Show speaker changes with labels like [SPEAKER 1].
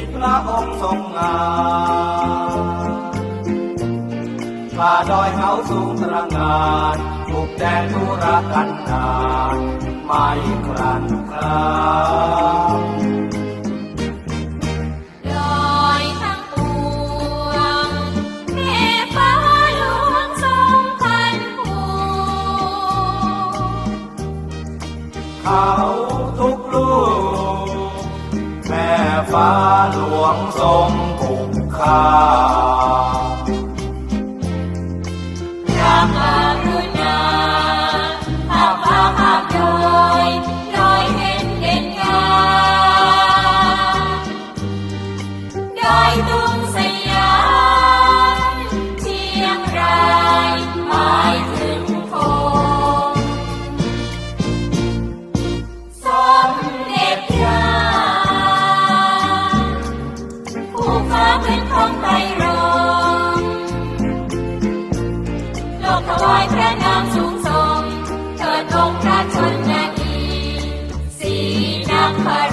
[SPEAKER 1] ตพระองค์ทรงงานป่าดอยเขาสูงตระงานบุกแดงทุรกันดารไม่ครันครางเขาทุกลูก ฟ้าหลวงทรงปกคา
[SPEAKER 2] รามากรุณาภาพภาพภาพโยยดอยเห็นเด่นงามดยตัว อถวายพระนามสูงส่งเกิดองค์พระชนนาทีสีนักพระ